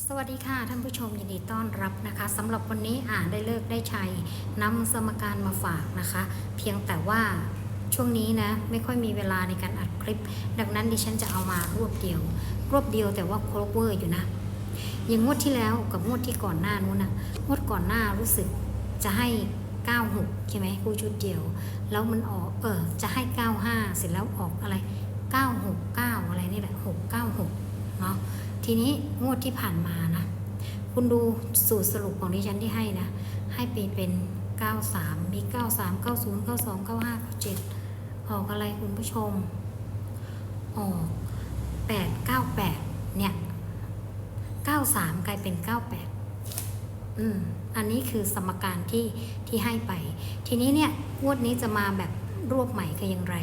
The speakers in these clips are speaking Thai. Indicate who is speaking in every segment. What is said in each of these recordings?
Speaker 1: สวัสดีค่ะท่านผู้ชมยินดีต้อนรับนะคะสำหรับวันนี้อ่านได้เลิกได้ชัยนำสมการมาฝากนะคะ เพียงแต่ว่าช่วงนี้นะไม่ค่อยมีเวลาในการอัดคลิป ดังนั้นดิฉันจะเอามารวบเดียว รวบเดียวแต่ว่าครบเวอร์อยู่นะอย่างงวดที่แล้วกับงวดที่ก่อนหน้านู้นนะงวดก่อนหน้ารู้สึกจะให้ 96 ใช่ไหมคู่ชุดเดียว แล้วมันออกเออจะให้ 95 เสร็จแล้วออกอะไร 969 อะไรนี่แหละ 696เนาะ ทีนี้งวดที่ผ่านมานะ คุณดูสูตรสรุปของดิฉันที่ให้นะ ให้เป็นเป็น 93 มี 93 90 92 95 97 ออกอะไรคุณผู้ชม ออก 898 เนี่ย 93 กลายเป็น 98 อืม อันนี้คือสมการที่ที่ให้ไป ทีนี้เนี่ยงวดนี้จะมาแบบรวบใหม่คืออย่างไร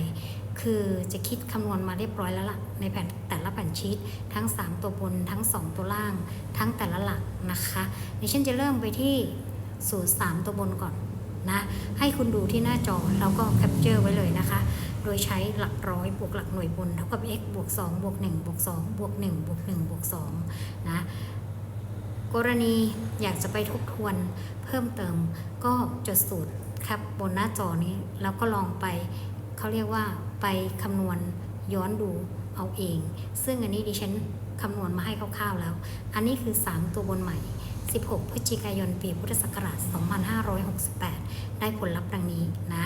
Speaker 1: คือจะคิดคำนวณมาเรียบร้อยแล้วล่ะในแผ่นแต่ละแผ่นชีตทั้ง 3 ตัวบนทั้ง 2 ตัวล่าง ทั้งแต่ละหลักนะคะดิฉันจะเริ่มไปที่สูตร3ตัวบนก่อนนะให้คุณดูที่หน้าจอแล้วก็แคปเจอร์ไว้เลยนะคะ โดยใช้หลักร้อยบวกหลักหน่วยบนเท่ากับ x บวก2บวก1บวก2บวก1บวก1บวก2นะกรณีอยากจะไปทบทวนเพิ่มเติมก็จดสูตรครับบนหน้าจอนี้แล้วก็ลองไปเขาเรียกว่า ไปคำนวณย้อนดูเอาเอง ซึ่งอันนี้ดิฉันคำนวณมาให้คร่าวๆแล้ว อันนี้คือ 3 ตัวบนใหม่ 16 พฤศจิกายน ปีพุทธศักราช 2568 ได้ผลลัพธ์ดังนี้นะ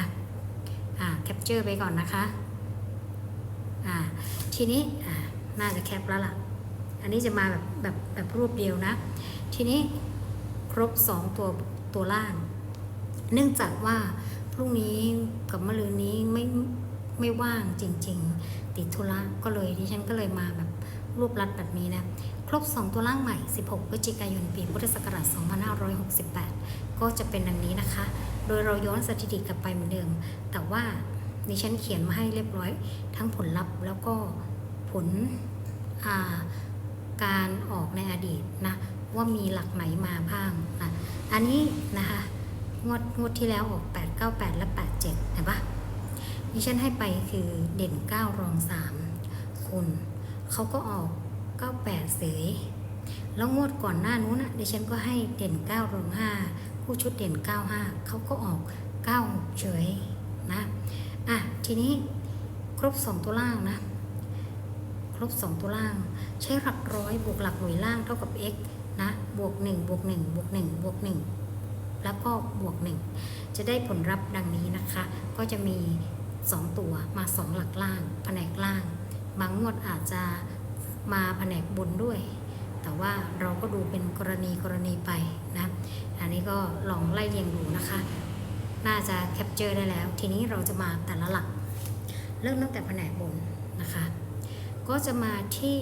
Speaker 1: อ่าแคปเจอร์ไปก่อนนะคะอ่าทีนี้อ่าน่าจะแคปแล้วล่ะ อันนี้จะมาแบบแบบแบบรูปเดียวนะ ทีนี้ครบ 2 ตัวตัวล่าง เนื่องจากว่าพรุ่งนี้กับมะรืนนี้ไม่ ไม่ว่างจริง ๆ ติดธุระก็เลยดิฉันก็เลยมาแบบรวบรัดแบบนี้นะครบ 2 ตัวล่างใหม่ 16พฤศจิกายนปีพุทธศักราช2568 ก็จะเป็นดังนี้นะคะ โดยเราย้อนสถิติกลับไปเหมือนเดิม แต่ว่าดิฉันเขียนมาให้เรียบร้อย ทั้งผลลัพธ์แล้วก็ผลาการออกในอดีตนะว่ามีหลักไหนมาบ้างนะอันนี้นะคะงวดงวดที่แล้วออก 8 9 8 และ 8 7เห็นปะ ดิฉันให้ไปคือเด่น 9 รอง 3 คุณเขาก็ออก 98 เสย แล้วงวดก่อนหน้านู้นนะดิฉันก็ให้เด่น 9 รอง5ผู้ชุดเด่น 95 เขาก็ออก 96 เฉยนะ อะ ทีนี้ครบ 2 ตัวล่างนะ ครบ 2 ตัวล่าง ใช้หลักร้อยบวกหลักหน่วยล่างเท่ากับ x นะ บวก 1 บวก 1 บวก 1 บวก 1 แล้วก็บวก 1 จะได้ผลลัพธ์ดังนี้นะคะ ก็จะมี 2 ตัวมา 2 หลักล่าง แผนกล่าง บางงวดอาจจะมาแผนกบนด้วย แต่ว่าเราก็ดูเป็นกรณีกรณีไปนะอันนี้ก็ลองไล่เรียงดูนะคะ น่าจะแคปเจอร์ได้แล้ว ทีนี้เราจะมาแต่ละหลัก เริ่มตั้งแต่แผนกบนนะคะ ก็จะมาที่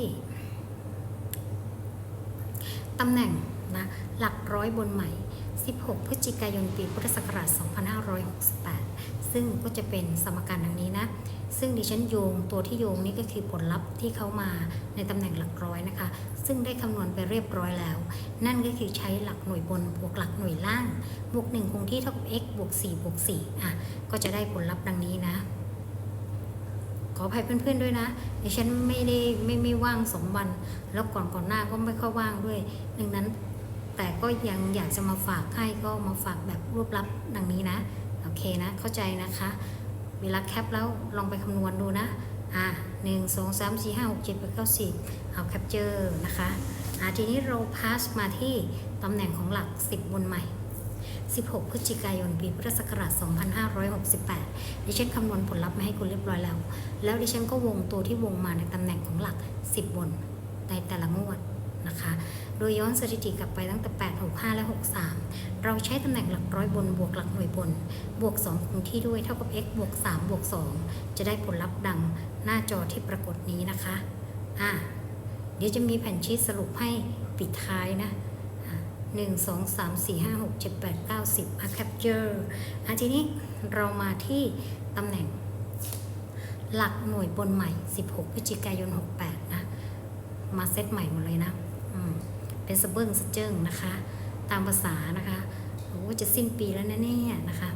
Speaker 1: ตำแหน่งนะหลักร้อยบนใหม่ 16 พฤศจิกายนปีพุทธศักราช 2568 ซึ่งก็จะเป็นสมการดังนี้นะ ซึ่งดิฉันโยงตัวที่โยงนี่ก็คือผลลัพธ์ที่เขามาในตำแหน่งหลักร้อยนะคะ ซึ่งได้คำนวณไปเรียบร้อยแล้ว นั่นก็คือใช้หลักหน่วยบนบวกหลักหน่วยล่างบวก1คงที่เท่ากับ x บวก4บวก4อะก็จะได้ผลลัพธ์ดังนี้นะขออภัยเพื่อนๆด้วยนะดิฉันไม่ได้ไม่ไม่ว่างสองวัน แล้วก่อนก่อนหน้าก็ไม่ค่อยว่างด้วย ดังนั้น แต่ก็ยังอยากจะมาฝากให้ก็มาฝากแบบรวบลับดังนี้นะ โอเคนะ เข้าใจนะคะ เวลาแคปแล้วลองไปคำนวณดูนะ อะหนึ่งสองสามสี่ห้าหกเจ็ดแปดเก้าสิบเอาแคปเจอร์นะคะ อะทีนี้เราพาสมาที่ตำแหน่งของหลัก10บนใหม่ 16 พฤศจิกายนปีพุทธศักราช 2568 ดิฉันคำนวณผลลัพธ์มาให้คุณเรียบร้อยแล้ว แล้วดิฉันก็วงตัวที่วงมาในตำแหน่งของหลัก 10 บนในแต่ละงวดนะคะ โดยย้อนสถิติกลับไปตั้งแต่ 8 65 และ 63 เราใช้ตำแหน่งหลักร้อยบนบวกหลักหน่วยบน บวก 2 คงที่ด้วยเท่ากับ x บวก 3 บวก 2 จะได้ผลลัพธ์ดังหน้าจอที่ปรากฏนี้นะคะอะเดี๋ยวจะมีแผ่นชีตสรุปให้ปิดท้ายนะหนึ่งสองสามสี่ห้าหกเจ็ดแปดเก้าสิบอะแคปเจอร์อะทีนี้เรามาที่ตำแหน่ง หลักหน่วยบนใหม่ 16พฤศจิกายน 68 นะ มาเซตใหม่หมดเลยนะ อืม เป็นสะเบิ้งสะเจิ้งนะคะ ตามภาษานะคะโอ้จะสิ้นปีแล้วแน่ๆนะคะ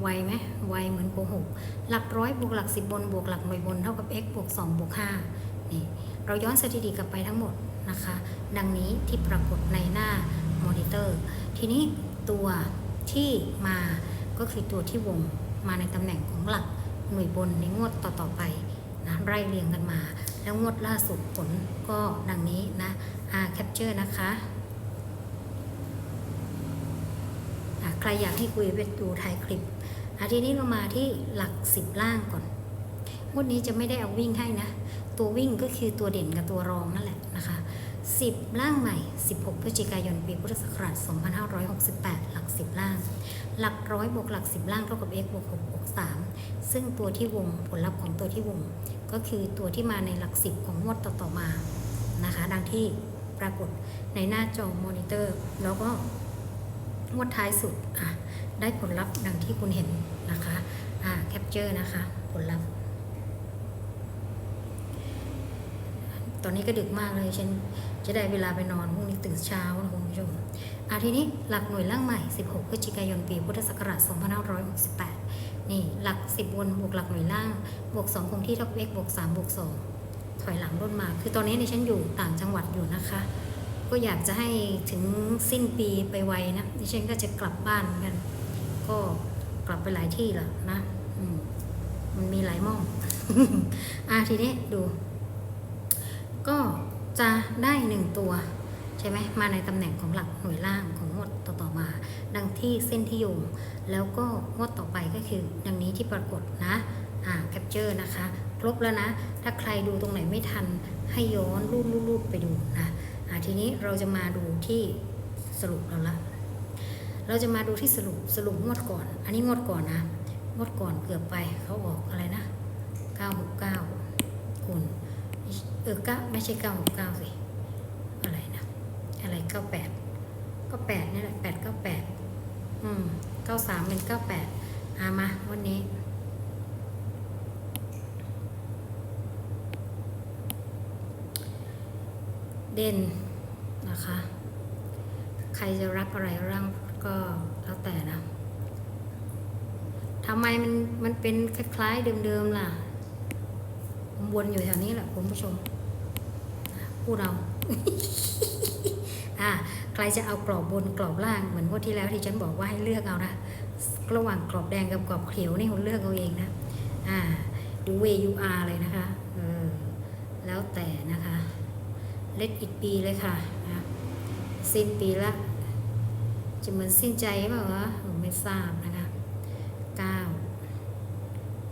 Speaker 1: ไวไหมไวเหมือนโกหกหลักร้อยบวกหลักสิบบนบวกหลักหน่วยบนเท่ากับ x บวก2บวก5นี่เราย้อนสถิติกลับไปทั้งหมดนะคะ ดังนี้ที่ปรากฏในหน้ามอนิเตอร์ ทีนี้ตัวที่มาก็คือตัวที่วงมาในตำแหน่งของหลักหน่วยบนในงวดต่อๆไปนะไล่เรียงกันมา แล้วงวดล่าสุดผลก็ดังนี้นะอ่าแคปเจอร์นะคะอะใครอยากให้คุยไปดูท้ายคลิปอะทีนี้เรามาที่หลักสิบล่างก่อนงวดนี้จะไม่ได้เอาวิ่งให้นะ ตัววิ่งก็คือตัวเด่นกับตัวรองนั่นแหละ 10ล่างใหม่ 16 พฤศจิกายน ปีพุทธศักราช 2568 หลัก 10ล่าง หลักร้อยบวกหลัก 10ล่างเท่ากับ x บวก6บวก3ซึ่งตัวที่วงผลลัพธ์ของตัวที่วง ก็คือตัวที่มาในหลัก 10 ของงวดต่อๆมานะคะ ดังที่ปรากฏในหน้าจอมอนิเตอร์ แล้วก็งวดท้ายสุดอะได้ผลลัพธ์ดังที่คุณเห็นนะคะอ่าแคปเจอร์นะคะผลลัพธ์ตอนนี้ก็ดึกมากเลยฉัน จะได้เวลาไปนอนพรุ่งนี้ตื่นเช้านะคุณผู้ชมอาทีนี้หลักหน่วยล่างใหม่ 16 พฤศจิกายนปีพุทธศักราช 2568 นี่หลัก 10 วนบวกหลักหน่วยล่าง บวก 2 คงที่เท่ากับ x บวก 3 บวก 2 ถอยหลังร่นมา คือตอนนี้ในฉันอยู่ต่างจังหวัดอยู่นะคะ ก็อยากจะให้ถึงสิ้นปีไปไวนะดิฉันก็จะกลับบ้านกัน ก็กลับไปหลายที่แล้วนะมมันมีหลายม่อง อะทีนี้ดู ก็ จะได้หนึ่งตัว ใช่ไหมมาในตำแหน่งของหลักหน่วยล่างของงวดต่อๆมา ดังที่เส้นที่โยงแล้วก็งวดต่อไปก็คือ ดังนี้ที่ปรากฏนะอ่าแคปเจอร์นะคะ ครบแล้วนะ ถ้าใครดูตรงไหนไม่ทันให้ย้อนรูดรูดรูดไปดูนะอ่าทีนี้เราจะมาดูที่สรุปแล้วละเราจะมาดูที่สรุปสรุปงวดก่อน อันนี้งวดก่อนนะงวดก่อนเกือบไปเขาออกอะไรนะ 969 คุณ เออเก้าไม่ใช่เก้าหกเก้าสิ อะไรนะ อะไรเก้าแปดก็แปดนี่แหละแปดเก้าแปดอืมเก้าสามเป็นเก้าแปดอามาวันนี้เด่นนะคะ ใครจะรับอะไรร่างก็แล้วแต่นะทำไมมันมันเป็นคล้ายๆเดิมๆล่ะ วนอยู่แถวนี้แหละคุณผู้ชมพูดเอาอะใครจะเอากรอบบนกรอบล่างเหมือนงวดที่แล้วที่ฉันบอกว่าให้เลือกเอานะระหว่างกรอบแดงกับกรอบเขียวนี่คุณเลือกเอาเองนะอ่าดูเวยูอาร์เลยนะคะเออแล้วแต่นะคะเล็ดอีกปีเลยค่ะนะสิ้นปีละ จะเหมือนสิ้นใจเปล่าวะผมไม่ทราบนะคะเก้า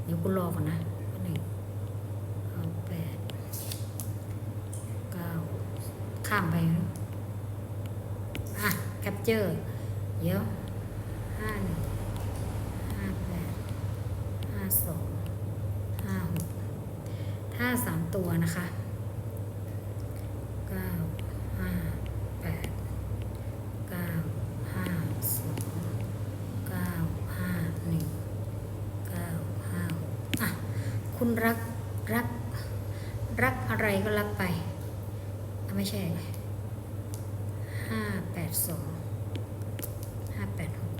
Speaker 1: เดี๋ยวกูรอก่อนนะหนึ่ง เอาแปดเก้า ข้ามไป อะ แคปเจอร์เดี๋ยวห้าหนึ่งห้าแปดห้าสองห้าหกถ้าสามตัวนะคะเก้าห้าแปดเก้าห้าสองเก้าห้าหนึ่งเก้าห้าหกอะ คุณรักรัก รักอะไรก็รักไป ไม่ใช่ห้าแปดสองห้าแปดหก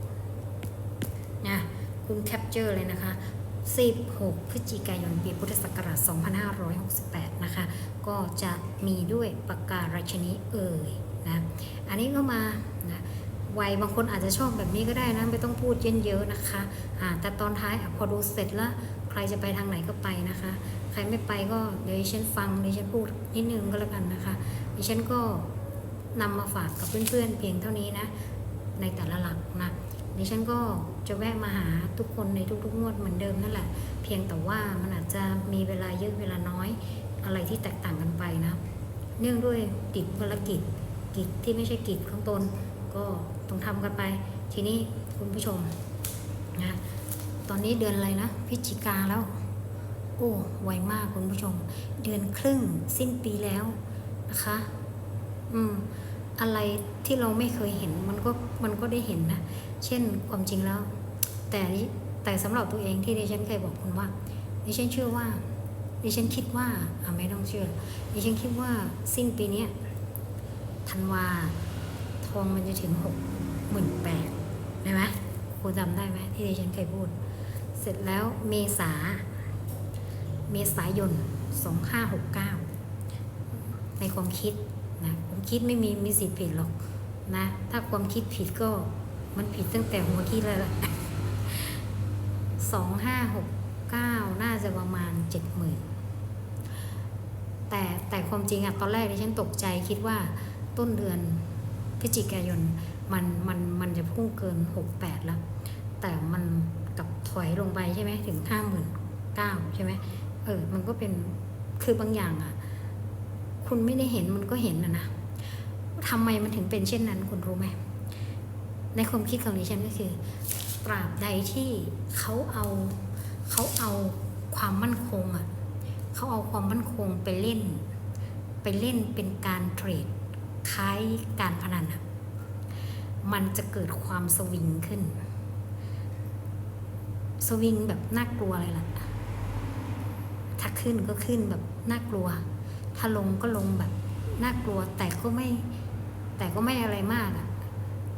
Speaker 1: นะคุณแคปเจอร์เลยนะคะ 16 พฤศจิกายนปีพุทธศักราช 2568 นะคะ ก็จะมีด้วยปากการาชนิเอ่ยนะ อันนี้ก็มานะวัยบางคนอาจจะชอบแบบนี้ก็ได้นะ ไม่ต้องพูดเยอะๆนะคะ แต่ตอนท้ายอพอดูเสร็จแล้ว ใครจะไปทางไหนก็ไปนะคะ ใครไม่ไปก็เดี๋ยวฉันฟังดิฉันพูดนิดนึงก็แล้วกันนะคะดิฉันก็นำมาฝากกับเพื่อนๆเพียงเท่านี้นะ ในแต่ละหลักนะดิฉันก็จะแวะมาหาทุกคนในทุกๆงวดเหมือนเดิมนั่นแหละ เพียงแต่ว่ามันอาจจะมีเวลาเยอะเวลาน้อยอะไรที่แตกต่างกันไปนะ เนื่องด้วยกิจภารกิจกิจที่ไม่ใช่กิจของตน ก็ต้องทำกันไป ทีนี้คุณผู้ชมนะตอนนี้เดือนอะไรนะพฤศจิกาแล้ว โอ้ไวมากคุณผู้ชม เดือนครึ่งสิ้นปีแล้วนะคะ อืม อะไรที่เราไม่เคยเห็นมันก็มันก็ได้เห็นนะ เช่นความจริงแล้ว แต่แต่สำหรับตัวเองที่ดิฉันเคยบอกคุณว่าดิฉันเชื่อว่าดิฉันคิดว่าอ่าไม่ต้องเชื่อดิฉันคิดว่าสิ้นปีเนี้ยธันวาทองมันจะถึงหกหมื่นแปดได้ไหมครูจำได้ไหมที่ดิฉันเคยพูด เสร็จแล้วเมษา เมษายน 2569 ในความคิดนะความคิดไม่มีมีสิทธิ์ผิดหรอกนะ ถ้าความคิดผิดก็มันผิดตั้งแต่หัวคิดเลยละสองห้าหกเก้าน่าจะประมาณเจ็ดหมื่นแต่แต่ความจริงอะตอนแรกที่ฉันตกใจคิดว่าต้นเดือนพฤศจิกายนมันมันมันจะพุ่งเกินหกแปดแล้ว แต่มันกับถอยลงไปใช่ไหมถึงห้าหมื่นเก้าใช่ไหม เออ มันก็เป็นคือบางอย่างอะคุณไม่ได้เห็นมันก็เห็นนะนะทำไมมันถึงเป็นเช่นนั้น คุณรู้ไหมในความคิดของดิฉันก็คือ ตราบใดที่เขาเอาเขาเอาความมั่นคงอะเขาเอาความมั่นคงไปเล่น ไปเล่นเป็นการเทรดคล้ายการพนันอะมันจะเกิดความสวิงขึ้น สวิงแบบน่ากลัวเลยล่ะ ถ้าขึ้นก็ขึ้นแบบน่ากลัว ถ้าลงก็ลงแบบน่ากลัว แต่ก็ไม่ แต่ก็ไม่อะไรมากอะ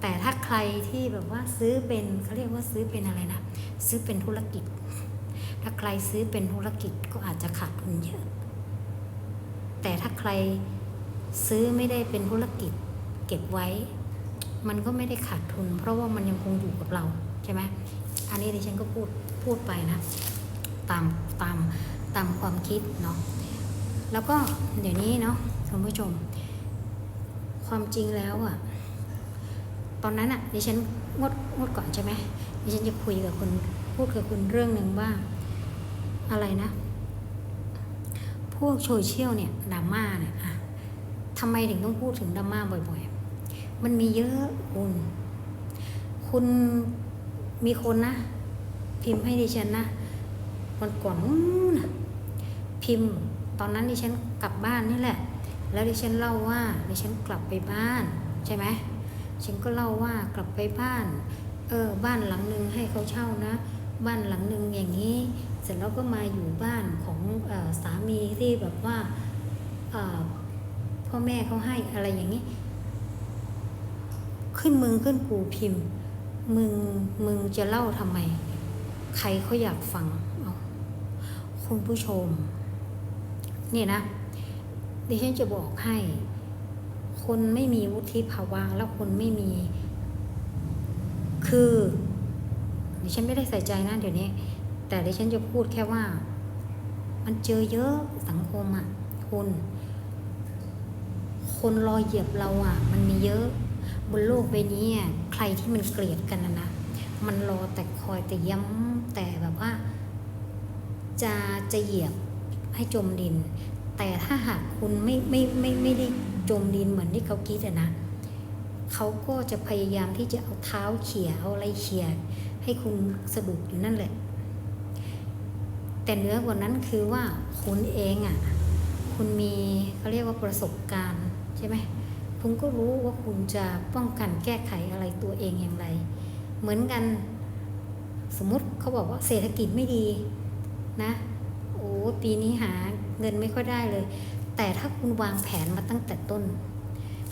Speaker 1: แต่ถ้าใครที่แบบว่าซื้อเป็นเขาเรียกว่าซื้อเป็นอะไรนะ ซื้อเป็นธุรกิจ ถ้าใครซื้อเป็นธุรกิจก็อาจจะขาดทุนเยอะ แต่ถ้าใครซื้อไม่ได้เป็นธุรกิจเก็บไว้ มันก็ไม่ได้ขาดทุน เพราะว่ามันยังคงอยู่กับเราใช่ไหมอันนี้ดิฉันก็พูดพูดไปนะ ตามตาม ตามความคิดเนาะแล้วก็เดี๋ยวนี้เนาะคุณผู้ชม ความจริงแล้วอะตอนนั้นอะดิฉันงดงดก่อนใช่ไหมดิฉันจะคุยกับคุณพูดกับคุณเรื่องหนึ่งว่าอะไรนะ พวกโซเชียลเนี่ยดราม่าเนี่ยอะทำไมถึงต้องพูดถึงดราม่าบ่อยๆ มันมีเยอะคุณ คุณมีคนนะ พิมพ์ให้ดิฉันนะวันก่อนนู้นนะ พิมพ์ ตอนนั้นดิฉันกลับบ้านนี่แหละ แล้วดิฉันเล่าว่าดิฉันกลับไปบ้านใช่ไหมฉันก็เล่าว่ากลับไปบ้าน เออบ้านหลังหนึ่งให้เขาเช่านะ บ้านหลังหนึ่งอย่างนี้ เสร็จแล้วก็มาอยู่บ้านของออสามีที่แบบว่าออพ่อแม่เขาให้อะไรอย่างนี้ ขึ้นมึงขึ้นกูพิมพ์ มึงมึงจะเล่าทำไม ใครเขาอยากฟังเอาคุณผู้ชม นี่นะ ดิฉันจะบอกให้ คนไม่มีวุฒิภาวะแล้วคนไม่มี คือ ดิฉันไม่ได้ใส่ใจนะเดี๋ยวนี้ แต่ดิฉันจะพูดแค่ว่า มันเจอเยอะสังคมอะคุณคนรอเหยียบเราอะ มันมีเยอะ บนโลกใบนี้อะใครที่มันเกลียดกันนะนะมันรอแต่คอยแต่ย้ำแต่แบบว่า จะจะเหยียบ ให้จมดิน แต่ถ้าหากคุณไม่ไม่ไม่ไม่ได้จมดินเหมือนที่เขาคิดอะนะเขาก็จะพยายามที่จะเอาเท้าเขี่ยเอาอะไรเขี่ยให้คุณสะดุดอยู่นั่นแหละ แต่เนื้อกว่านั้นคือว่าคุณเองอะคุณมีเขาเรียกว่าประสบการณ์ใช่ไหมคุณก็รู้ว่าคุณจะป้องกันแก้ไขอะไรตัวเองอย่างไร เหมือนกันสมมุติเขาบอกว่าเศรษฐกิจไม่ดีนะ อ้ปีนี้หาเงินไม่ค่อยได้เลย แต่ถ้าคุณวางแผนมาตั้งแต่ต้น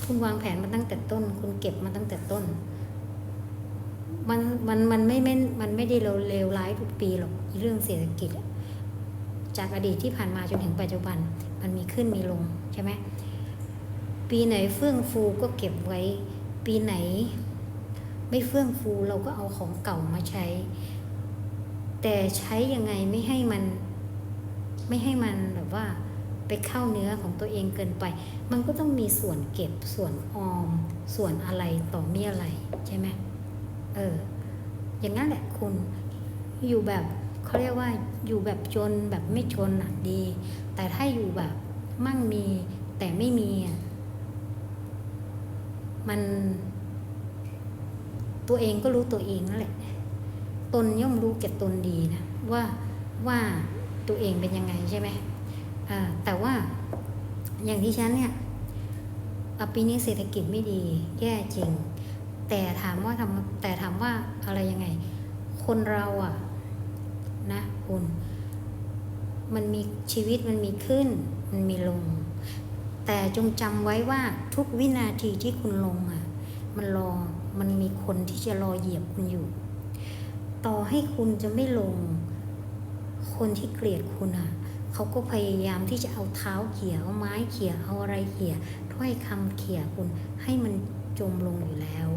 Speaker 1: คุณวางแผนมาตั้งแต่ต้น คุณเก็บมาตั้งแต่ต้น มันมันมันไม่ไม่มันไม่ได้เลวเลวร้ายทุกปีหรอกเรื่องเศรษฐกิจ จากอดีตที่ผ่านมาจนถึงปัจจุบัน มันมีขึ้นมีลงใช่ไหมปีไหนเฟื่องฟูก็เก็บไว้ ปีไหน ไม่เฟื่องฟูเราก็เอาของเก่ามาใช้ แต่ใช้ยังไงไม่ให้มัน ไม่ให้มันแบบว่าไปเข้าเนื้อของตัวเองเกินไป มันก็ต้องมีส่วนเก็บส่วนออม ส่วนอะไรต่อมีอะไรใช่ไหมเออ อย่างนั้นแหละคุณอยู่แบบเขาเรียกว่าอยู่แบบจนแบบไม่จนอะดี แต่ถ้าอยู่แบบมั่งมีแต่ไม่มีอะมันตัวเองก็รู้ตัวเองนั่นแหละ ตนย่อมรู้แก่ตนดีนะว่าว่า ตัวเองเป็นยังไงใช่ไหมแต่ว่าอย่างที่ฉันเนี่ยปีนี้เศรษฐกิจไม่ดี แย่จริง แต่ถามว่าทำแต่ถามว่าอะไรยังไง คนเราอะนะคุณมันมีชีวิตมันมีขึ้น มันมีลง แต่จงจำไว้ว่าทุกวินาทีที่คุณลงอะ มันรอมันมีคนที่จะรอเหยียบคุณอยู่ ต่อให้คุณจะไม่ลง คนที่เกลียดคุณอะเขาก็พยายามที่จะเอาเท้าเขี่ยเอาไม้เขี่ยเอาอะไรเขี่ยถ้อยคำเขี่ยคุณให้มันจมลงอยู่แล้ว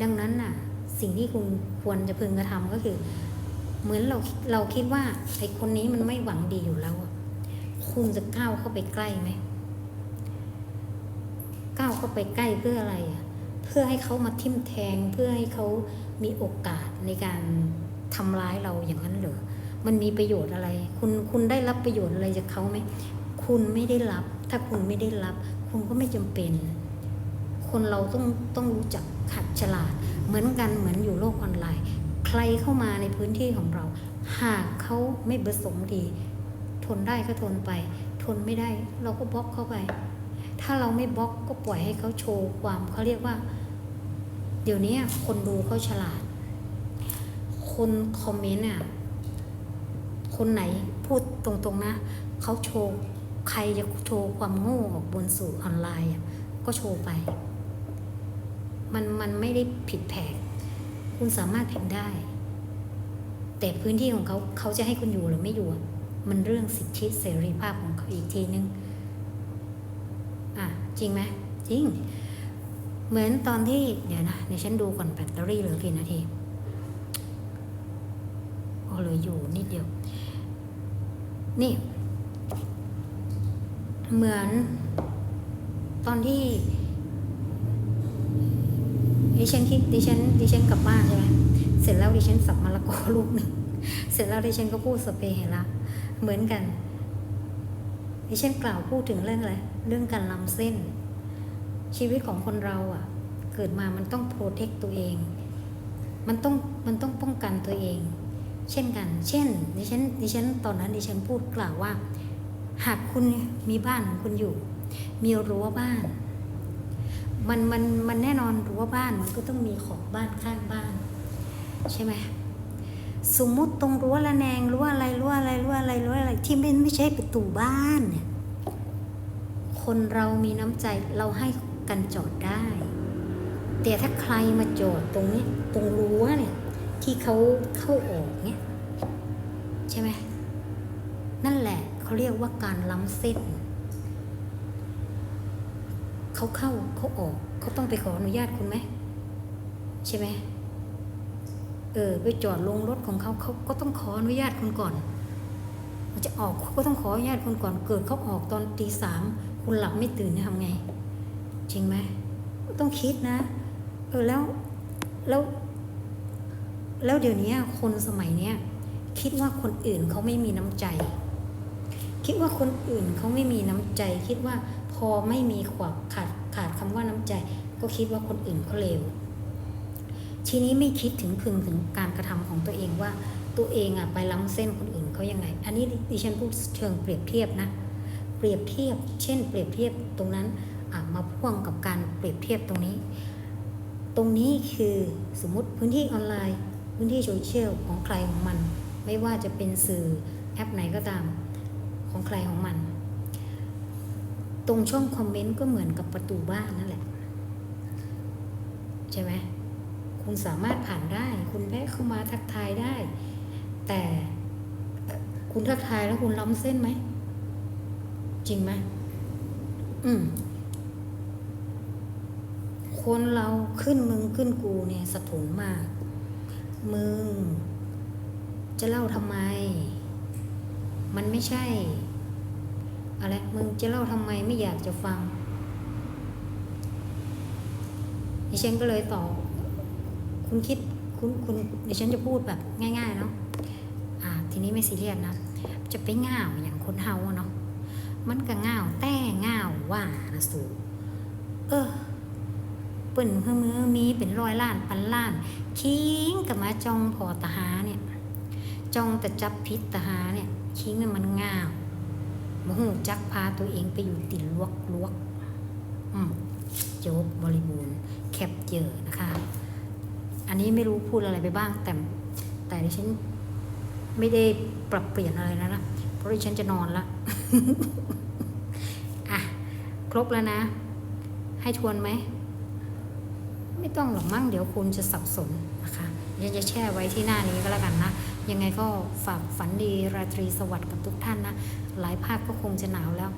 Speaker 1: ดังนั้นน่ะสิ่งที่คุณควรจะพึงกระทำก็คือ เหมือนเราเราคิดว่าไอ้คนนี้มันไม่หวังดีอยู่แล้วคุณจะก้าวเข้าไปใกล้ไหมก้าวเข้าไปใกล้เพื่ออะไรอะเพื่อให้เขามาทิ่มแทงเพื่อให้เขามีโอกาสในการทำร้ายเราอย่างนั้นเหรอ มันมีประโยชน์อะไร คุณคุณได้รับประโยชน์อะไรจากเขาไหมคุณไม่ได้รับ ถ้าคุณไม่ได้รับ คุณก็ไม่จำเป็น คนเราต้องต้องรู้จักขัดฉลาด เหมือนกันเหมือนอยู่โลกออนไลน์ ใครเข้ามาในพื้นที่ของเรา หากเขาไม่ประสงค์ดี ทนได้ก็ทนไป ทนไม่ได้ เราก็บล็อกเข้าไป ถ้าเราไม่บล็อกก็ปล่อยให้เขาโชว์ความเขาเรียกว่า เดี๋ยวนี้คนดูเขาฉลาด คนคอมเมนต์อะ คนไหนพูดตรงๆนะ เขาโชว์ใครจะโชว์ความโง่ออกบนสื่อออนไลน์ก็โชว์ไป มันมันไม่ได้ผิดแผก คุณสามารถพิมพ์ได้ แต่พื้นที่ของเขาเขาจะให้คุณอยู่หรือไม่อยู่ มันเรื่องสิทธิเสรีภาพของเขาอีกทีนึง อะ จริงไหมจริง เหมือนตอนที่เดี๋ยวนะเดี๋ยวฉันดูก่อนแบตเตอรี่เหลือกี่นาทีโอ้เหลืออยู่นิดเดียว นี่ เหมือน ตอนที่ดิฉันคิดดิฉันดิฉันกลับบ้านใช่ไหมเสร็จแล้วดิฉันสับมะละกอลูกหนึ่งเสร็จแล้วดิฉันก็พูดสเปรย์เฮละเหมือนกันดิฉันกล่าวพูดถึงเรื่องอะไรเรื่องการลำเส้น ชีวิตของคนเราอะ เกิดมามันต้องโปรเทคตัวเอง มันต้องมันต้องป้องกันตัวเอง เช่นกัน เช่นดิฉันดิฉันตอนนั้นดิฉันพูดกล่าวว่า หากคุณมีบ้านของคุณอยู่ มีรั้วบ้าน มันมันมันแน่นอนรั้วบ้านมันก็ต้องมีขอบบ้านข้างบ้าน ใช่ไหมสมมุติตรงรั้วระแนงรั้วอะไรรั้วอะไรรั้วอะไรรั้วอะไรที่ไม่ไม่ใช่ประตูบ้านเนี่ยคนเรามีน้ำใจเราให้กันจอดได้ แต่ถ้าใครมาจอดตรงนี้ตรงรั้วเนี่ยที่เขาเข้าออกเนี่ย ใช่ไหมนั่นแหละเขาเรียกว่าการล้ำเส้นเขาเข้าเขาออกเขาต้องไปขออนุญาตคุณไหมใช่ไหมเออไปจอดลงรถของเขาเขาก็ต้องขออนุญาตคุณก่อนมันจะออกเขาก็ต้องขออนุญาตคุณก่อนเกิดเขาออกตอนตีสามคุณหลับไม่ตื่นจะทำไง จริงไหมต้องคิดนะ เออแล้วแล้ว แล้วเดี๋ยวนี้คนสมัยเนี้ย คิดว่าคนอื่นเขาไม่มีน้ำใจ คิดว่าคนอื่นเขาไม่มีน้ำใจ คิดว่าพอไม่มีขวบขาดขาดคำว่าน้ำใจ ก็คิดว่าคนอื่นเขาเลวทีนี้ไม่คิดถึงพึงถึงการกระทำของตัวเองว่าตัวเองอะไปล้ำเส้นคนอื่นเขายังไง อันนี้ดิฉันพูดเชิงเปรียบเทียบนะ เปรียบเทียบ เช่น เปรียบเทียบตรงนั้นมาพ่วงกับการเปรียบเทียบตรงนี้ ตรงนี้คือสมมติพื้นที่ออนไลน์ พื้นที่โซเชียลของใครของมัน ไม่ว่าจะเป็นสื่อแอปไหนก็ตามของใครของมัน ตรงช่องคอมเมนต์ก็เหมือนกับประตูบ้านนั่นแหละ ใช่ไหมคุณสามารถผ่านได้ คุณแวะเข้ามาทักทายได้ แต่คุณทักทายแล้วคุณล้ำเส้นไหม จริงไหมอืมคนเราขึ้นมึงขึ้นกูเนี่ยสะทุนมาก มึง จะเล่าทำไม มันไม่ใช่ อะไร มึงจะเล่าทำไมไม่อยากจะฟังดิฉันก็เลยตอบคุณคิดคุณคุณดิฉันจะพูดแบบง่าย ๆ เนาะอ่า ทีนี้ไม่ซีเรียสนะ จะไปง่าวอย่างคนเฮาอะเนาะมันก็ง่าวแต่ง่าวว่านะสูเออเปิ่นเพื่อมือมีเป็นร้อยล้านพันล้าน คิงกับมาจองพอตาหาเนี่ย จ้องแต่จับพิษตาหาเนี่ยคิงเนี่ยมันง่าวมหูจักพาตัวเองไปอยู่ติดลวกลวกอืมจบบริบูรณ์แคปเจอนะคะ อันนี้ไม่รู้พูดอะไรไปบ้าง แต่แต่ดิฉันไม่ได้ปรับเปลี่ยนอะไรแล้วนะเพราะดิฉันจะนอนละอะครบแล้วนะ ให้ทวนไหมไม่ต้องหรอกมั้งเดี๋ยวคุณจะสับสนนะคะเดี๋ยวจะแช่ไว้ที่หน้านี้ก็แล้วกันนะ ยังไงก็ฝากฝันดีราตรีสวัสดิ์กับทุกท่านนะ หลายภาคก็คงจะหนาวแล้ว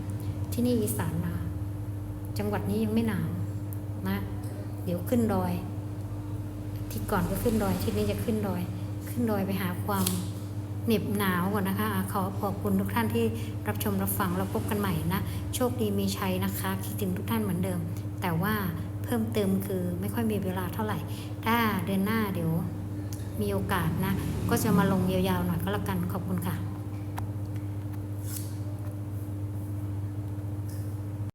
Speaker 1: ที่นี่อีสานหนาวจังหวัดนี้ยังไม่หนาวนะ เดี๋ยวขึ้นดอย ที่ก่อนก็ขึ้นดอยที่นี้จะขึ้นดอย ขึ้นดอยไปหาความเหน็บหนาวก่อนนะคะขอขอบคุณทุกท่านที่รับชมรับฟังแล้วพบกันใหม่นะ โชคดีมีชัยนะคะ คิดถึงทุกท่านเหมือนเดิม แต่ว่าเพิ่มเติมคือไม่ค่อยมีเวลาเท่าไหร่ ถ้าเดือนหน้าเดี๋ยว มีโอกาสนะ ก็จะมาลงยาวๆหน่อยก็แล้วกันขอบคุณค่ะ